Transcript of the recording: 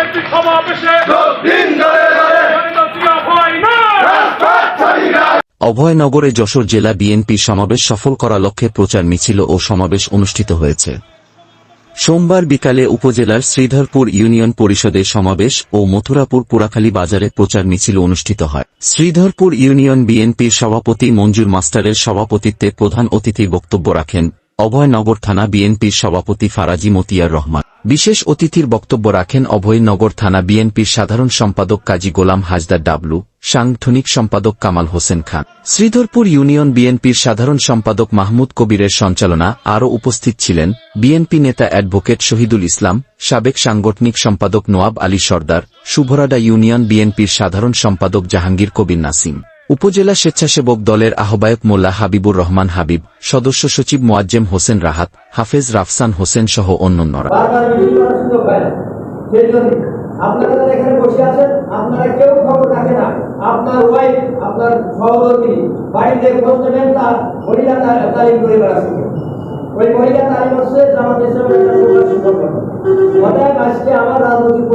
BNP সমাবেশে অভয়নগরে যশোর জেলা বিএনপির সমাবেশ সফল করা লক্ষ্যে প্রচার মিছিল ও সমাবেশ অনুষ্ঠিত হয়েছে। সোমবার বিকালে উপজেলার শ্রীধরপুর ইউনিয়ন পরিষদের সমাবেশ ও মথুরাপুর পুরাখালী বাজারে প্রচার মিছিল অনুষ্ঠিত হয়। শ্রীধরপুর ইউনিয়ন বিএনপির সভাপতি মঞ্জুর মাস্টারের সভাপতিত্বে প্রধান অতিথি বক্তব্য রাখেন অভয়নগর থানা বিএনপির সভাপতি ফারাজি মতিয়ার রহমান। বিশেষ অতিথির বক্তব্য রাখেন অভয়নগর থানা বিএনপির সাধারণ সম্পাদক কাজী গোলাম হাজদার ডাবলু, সাংগঠনিক সম্পাদক কামাল হোসেন খান। শ্রীধরপুর ইউনিয়ন বিএনপির সাধারণ সম্পাদক মাহমুদ কবিরের সঞ্চালনা আরও উপস্থিত ছিলেন বিএনপি নেতা অ্যাডভোকেট শহীদুল ইসলাম, সাবেক সাংগঠনিক সম্পাদক নোয়াব আলী সর্দার, শুভরাডা ইউনিয়ন বিএনপির সাধারণ সম্পাদক জাহাঙ্গীর কবির নাসিম। উপজেলা স্বেচ্ছাসেবক দলের আহ্বায়ক মোল্লা হাবিবুর রহমান হাবিব, সদস্য সচিব মোয়াজ্জেম হোসেন রাহাত, হাফেজ রাফসান হোসেন সহ অন্যান্যরা। ওই মহিলা তালিম হচ্ছে সুন্দর অতএব আজকে আমার রাজনৈতিক